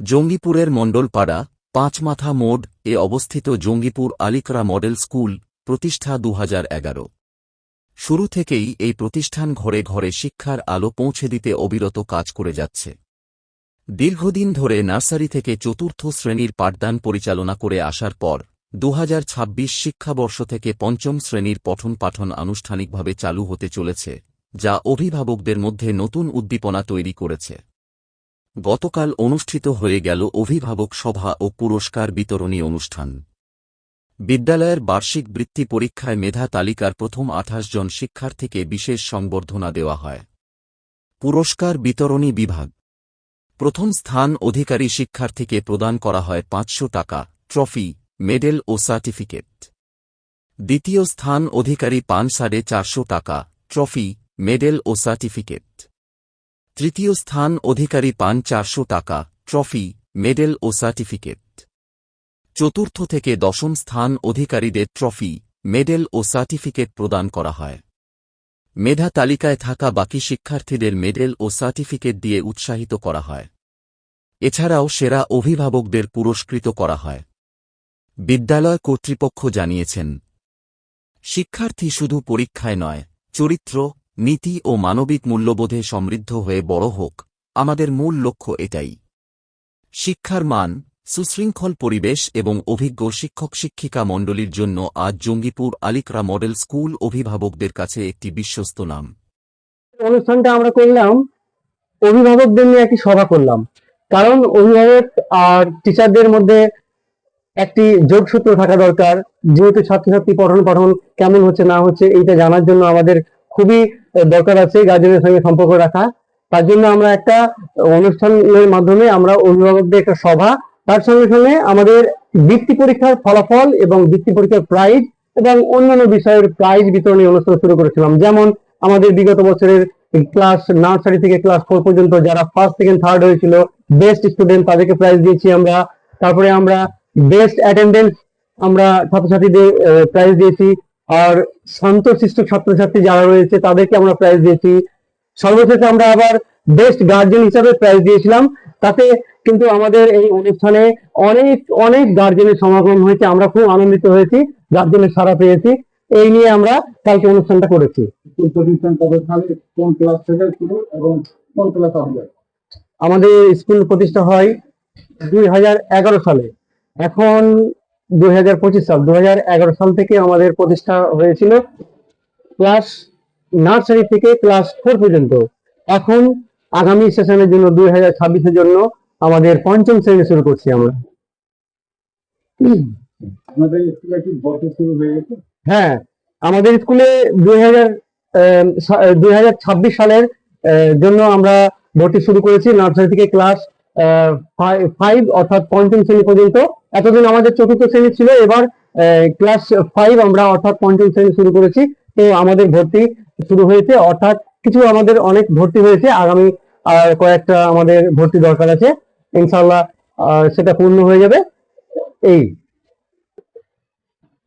জঙ্গিপুরের মণ্ডলপাড়া, পাঁচমাথা মোড়, এ অবস্থিত Jangipur আলিকরা model school, প্রতিষ্ঠা দুহাজার এগারো। শুরু থেকেই এই প্রতিষ্ঠান ঘরে ঘরে শিক্ষার আলো পৌঁছে দিতে অবিরত কাজ করে যাচ্ছে। দীর্ঘদিন ধরে নার্সারি থেকে চতুর্থ শ্রেণির পাঠদান পরিচালনা করে আসার পর দু হাজার ছাব্বিশ শিক্ষাবর্ষ থেকে পঞ্চম শ্রেণির পঠন পাঠন আনুষ্ঠানিকভাবে চালু হতে চলেছে, যা অভিভাবকদের মধ্যে নতুন উদ্দীপনা তৈরি করেছে। গতকাল অনুষ্ঠিত হয়ে গেল অভিভাবক সভা ও পুরস্কার বিতরণী অনুষ্ঠান। বিদ্যালয়ের বার্ষিক বৃত্তি পরীক্ষায় মেধা তালিকার প্রথম আঠাশ জন শিক্ষার্থীকে বিশেষ সংবর্ধনা দেওয়া হয়। পুরস্কার বিতরণী বিভাগ। প্রথম স্থান অধিকারী শিক্ষার্থীকে প্রদান করা হয় পাঁচশো টাকা, ট্রফি, মেডেল ও সার্টিফিকেট। দ্বিতীয় স্থান অধিকারী পান সাড়ে চারশো টাকা, ট্রফি, মেডেল ও সার্টিফিকেট। তৃতীয় স্থান অধিকারী পান চারশো টাকা, ট্রফি, মেডেল ও সার্টিফিকেট। চতুর্থ থেকে দশম স্থান অধিকারীদের ট্রফি, মেডেল ও সার্টিফিকেট প্রদান করা হয়। মেধা তালিকায় থাকা বাকি শিক্ষার্থীদের মেডেল ও সার্টিফিকেট দিয়ে উৎসাহিত করা হয়। এছাড়াও সেরা অভিভাবকদের পুরস্কৃত করা হয়। বিদ্যালয় কর্তৃপক্ষ জানিয়েছেন, শিক্ষার্থী শুধু পরীক্ষায় নয়, চরিত্র নীতি ও মানবিক মূল্যবোধে সমৃদ্ধ হয়ে বড় হোক, আমাদের মূল লক্ষ্য এটাই। শিক্ষার মান, সুশৃঙ্খল পরিবেশ এবং অভিজ্ঞ শিক্ষক শিক্ষিকা মণ্ডলীর জন্য আজ জঙ্গিপুর আলিকরা মডেল স্কুল অভিভাবকদের কাছে একটি বিশ্বস্ত নাম। অনুষ্ঠানটা আমরা করলাম, অভিভাবকদের নিয়ে একটি সভা করলাম। কারণ অভিভাবক আর টিচারদের মধ্যে একটি যোগসূত্র থাকা দরকার, যেহেতু ছাত্রছাত্রী পঠন পাঠন কেমন হচ্ছে না হচ্ছে এইটা জানার জন্য আমাদের খুবই দরকার আছে গার্জেনের সঙ্গে সম্পর্ক রাখা। তার জন্য আমরা একটা অনুষ্ঠানের মাধ্যমে আমরা অভিভাবকদের একটা সভা, তার সঙ্গে সঙ্গে আমাদের বৃত্তি পরীক্ষার ফলাফল এবং বৃত্তি পরীক্ষার প্রাইজ এবং অন্যান্য বিষয়ের প্রাইজ বিতরণী অনুষ্ঠান শুরু করেছিলাম। যেমন আমাদের বিগত বছরের ক্লাস নার্সারি থেকে ক্লাস ফোর পর্যন্ত যারা ফার্স্ট সেকেন্ড থার্ড হয়েছিল বেস্ট স্টুডেন্ট তাদেরকে প্রাইজ দিয়েছি আমরা। তারপরে আমরা বেস্ট অ্যাটেন্ডেন্স আমরা ছাত্রছাত্রীদের প্রাইজ দিয়েছি। আর শান্তশিষ্ট ছাত্রছাত্রী যারা রয়েছে, তাদেরকে আমরা প্রাইজ দিয়েছি। সর্বশেষে আমরা আবার বেস্ট গার্জেন হিসাবে প্রাইজ দিয়েছিলাম। তাতে কিন্তু আমাদের এই অনুষ্ঠানে অনেক অনেক গার্জেনের সমাগম হয়েছে। আমরা খুব আনন্দিত হয়েছি গার্জেনের সারা পেয়েছি। এই নিয়ে আমরা কালকে অনুষ্ঠানটা করেছি। কোন ক্লাস এবং কোন আমাদের স্কুল প্রতিষ্ঠা হয় দুই হাজার এগারো সালে। এখন দুই হাজার পঁচিশ সাল দুই হাজার এগারো সাল থেকে আমাদের প্রতিষ্ঠা হয়েছিল ক্লাস নার্সারি থেকে ক্লাস ফোর পর্যন্ত। এখন আগামী সেশনের জন্য দুই হাজার ছাব্বিশের জন্য আমাদের পঞ্চম শ্রেণি শুরু করছি আমরা। হয়ে আমাদের স্কুলে দুই হাজার দুই হাজার ছাব্বিশ সালের জন্য আমরা ভর্তি শুরু করেছি। নার্সারি থেকে ক্লাস ফাইভ অর্থাৎ পঞ্চম শ্রেণি পর্যন্ত এতদিন আমাদের চতুর্থ শ্রেণি ছিল, এবার ক্লাস ফাইভ আমরা অর্থাৎ পঞ্চম শ্রেণি শুরু করেছি, তো আমাদের ভর্তি শুরু হয়েছে, অর্থাৎ কিছু আমাদের অনেক ভর্তি হয়েছে, আগামী আর কয়েকটা আমাদের ভর্তি দরকার আছে ইনশাল্লাহ সেটা পূর্ণ হয়ে যাবে। এই।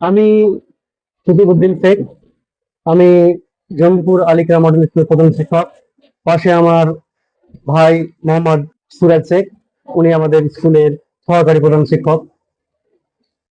আমি সুদীপউদ্দিন শেখ, আমি জঙ্গিপুর আলিকরা মডেল স্কুলের প্রধান শিক্ষক, পাশে আমার ভাই মোহাম্মদ সুরাজ শেখ, উনি আমাদের স্কুলের সহকারী প্রধান শিক্ষক।